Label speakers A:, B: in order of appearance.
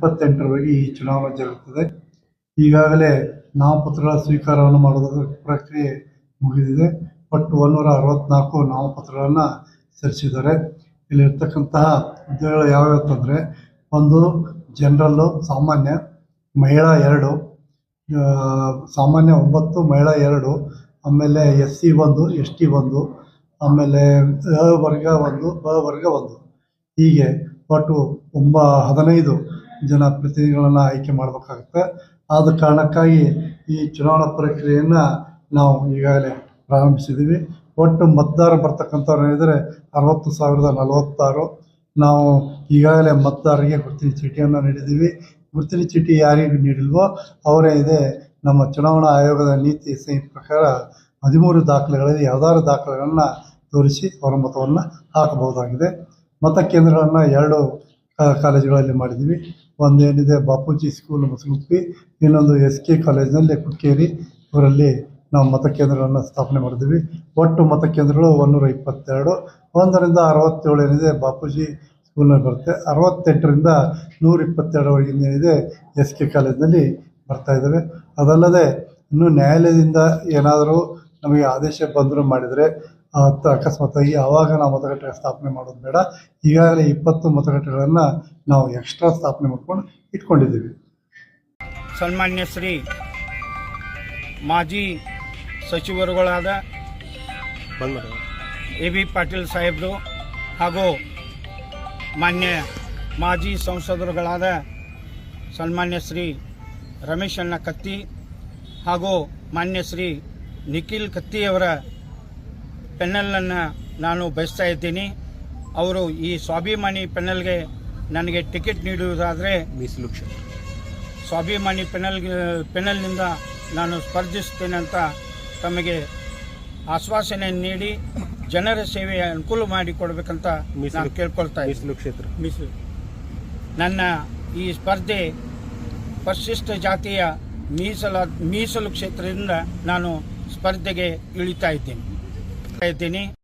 A: ಇಪ್ಪತ್ತೆಂಟರವರೆಗೆ ಈ ಚುನಾವಣೆ ಜರುಗುತ್ತದೆ. ಈಗಾಗಲೇ ನಾಮಪತ್ರಗಳ ಸ್ವೀಕಾರವನ್ನು ಮಾಡುವ ಪ್ರಕ್ರಿಯೆ ಮುಗಿದಿದೆ. ಒಟ್ಟು ಒಂದೂರ ಅರವತ್ನಾಲ್ಕು ನಾಮಪತ್ರಗಳನ್ನು ಸಲ್ಲಿಸಿದ್ದಾರೆ. ಇಲ್ಲಿರ್ತಕ್ಕಂತಹ ಹುದ್ದೆಗಳು ಯಾವ್ಯಾವ ಅಂತಂದರೆ ಒಂದು ಜನರಲ್ಲು, ಸಾಮಾನ್ಯ, ಮಹಿಳಾ ಎರಡು ಸಾಮಾನ್ಯ ಒಂಬತ್ತು, ಮಹಿಳಾ ಎರಡು, ಆಮೇಲೆ ಎಸ್ ಸಿ ಒಂದು ಎಸ್ ಟಿ ಒಂದು, ಆಮೇಲೆ ಅ ವರ್ಗ ಒಂದು, ಬ ವರ್ಗ ಒಂದು. ಹೀಗೆ ಒಟ್ಟು ಒಂಬ ಹದಿನೈದು ಜನ ಪ್ರತಿನಿಧಿಗಳನ್ನು ಆಯ್ಕೆ ಮಾಡಬೇಕಾಗುತ್ತೆ. ಆದ ಕಾರಣಕ್ಕಾಗಿ ಈ ಚುನಾವಣಾ ಪ್ರಕ್ರಿಯೆಯನ್ನು ನಾವು ಈಗಾಗಲೇ ಪ್ರಾರಂಭಿಸಿದ್ದೀವಿ ಒಟ್ಟು ಮತದಾರ ಬರ್ತಕ್ಕಂಥವ್ರು ಏನಿದ್ರೆ ಅರವತ್ತು ಸಾವಿರದ ನಲವತ್ತಾರು. ನಾವು ಈಗಾಗಲೇ ಮತದಾರರಿಗೆ ಗುರುತಿನ ಚೀಟಿಯನ್ನು ನೀಡಿದ್ದೀವಿ ಗುರುತಿನ ಚೀಟಿ ಯಾರಿಗೆ ನೀಡಿಲ್ವೋ, ಅವರೇ ಇದೆ ನಮ್ಮ ಚುನಾವಣಾ ಆಯೋಗದ ನೀತಿ ಸಂಹಿತೆ ಪ್ರಕಾರ ಹದಿಮೂರು ದಾಖಲೆಗಳಲ್ಲಿ ಯಾವ್ದಾರು ದಾಖಲೆಗಳನ್ನು ತೋರಿಸಿ ಅವರ ಮತವನ್ನು ಹಾಕಬಹುದಾಗಿದೆ. ಮತಕೇಂದ್ರಗಳನ್ನು ಎರಡು ಕಾಲೇಜುಗಳಲ್ಲಿ ಮಾಡಿದ್ದೀವಿ ಒಂದೇನಿದೆ ಬಾಪೂಜಿ ಸ್ಕೂಲ್ ಮುಸುಗುಪ್ಪಿ ಇನ್ನೊಂದು ಎಸ್ ಕೆ ಕಾಲೇಜಿನಲ್ಲಿ ಕುಕ್ಕೇರಿ. ಇವರಲ್ಲಿ ನಾವು ಮತಕೇಂದ್ರಗಳನ್ನು ಸ್ಥಾಪನೆ ಮಾಡಿದ್ವಿ. ಒಟ್ಟು ಮತಕೇಂದ್ರಗಳು ಒಂದೂರ ಇಪ್ಪತ್ತೆರಡು. ಒಂದರಿಂದ ಅರವತ್ತೇಳು ಏನಿದೆ, ಬಾಪೂಜಿ ಸ್ಕೂಲ್ನಲ್ಲಿ ಬರುತ್ತೆ. ಅರವತ್ತೆಂಟರಿಂದ ನೂರ ಏನಿದೆ ಎಸ್ ಕೆ ಕಾಲೇಜಿನಲ್ಲಿ ಬರ್ತಾ ಇದ್ದಾವೆ. ಅದಲ್ಲದೆ, ಇನ್ನು ನ್ಯಾಯಾಲಯದಿಂದ ಏನಾದರೂ ನಮಗೆ ಆದೇಶ ಬಂದರೂ ಮಾಡಿದರೆ ಅಕಸ್ಮಾತಾಗಿ ಆವಾಗ ನಾವು ಮತಗಟ್ಟೆ ಸ್ಥಾಪನೆ ಮಾಡೋದು ಬೇಡ. ಈಗಾಗಲೇ ಇಪ್ಪತ್ತು ಮತಗಟ್ಟೆಗಳನ್ನು ನಾವು ಎಕ್ಸ್ಟ್ರಾ ಸ್ಥಾಪನೆ ಮಾಡ್ಕೊಂಡು ಇಟ್ಕೊಂಡಿದ್ದೀವಿ.
B: ಸನ್ಮಾನ್ಯ ಶ್ರೀ ಮಾಜಿ ಸಚಿವರುಗಳಾದ ಎ ಬಿ ಪಾಟೀಲ್ ಸಾಹೇಬರು ಹಾಗೂ ಮಾನ್ಯ ಮಾಜಿ ಸಂಸದರುಗಳಾದ ಸನ್ಮಾನ್ಯ ಶ್ರೀ ರಮೇಶ್ ಅಣ್ಣ ಕತ್ತಿ ಹಾಗೂ ಮಾನ್ಯ ಶ್ರೀ ನಿಖಿಲ್ ಕತ್ತಿಯವರ ಪೆನ್ನಲನ್ನು ನಾನು ಬಯಸ್ತಾ ಇದ್ದೀನಿ. ಅವರು ಈ ಸ್ವಾಭಿಮಾನಿ ಪೆನಲ್ಗೆ ನನಗೆ ಟಿಕೆಟ್ ನೀಡುವುದಾದರೆ
C: ಮೀಸಲು ಕ್ಷೇತ್ರ
B: ಸ್ವಾಭಿಮಾನಿ ಪೆನಲ್ ಪೆನಲ್ನಿಂದ ನಾನು ಸ್ಪರ್ಧಿಸ್ತೇನೆ ಅಂತ ತಮಗೆ ಆಶ್ವಾಸನೆ ನೀಡಿ ಜನರ ಸೇವೆಯ ಅನುಕೂಲ ಮಾಡಿಕೊಡ್ಬೇಕಂತ ನಾನು ಕೇಳ್ಕೊಳ್ತಾ
C: ಮೀಸಲು ಕ್ಷೇತ್ರ
B: ಮೀಸಲು ನನ್ನ ಈ ಸ್ಪರ್ಧೆ ಪರಿಶಿಷ್ಟ ಜಾತಿಯ ಮೀಸಲ ಮೀಸಲು ಕ್ಷೇತ್ರದಿಂದ ನಾನು ಸ್ಪರ್ಧೆಗೆ ಇಳಿತಾ ಇದ್ದೀನಿ. ಇದ್ದೀನಿ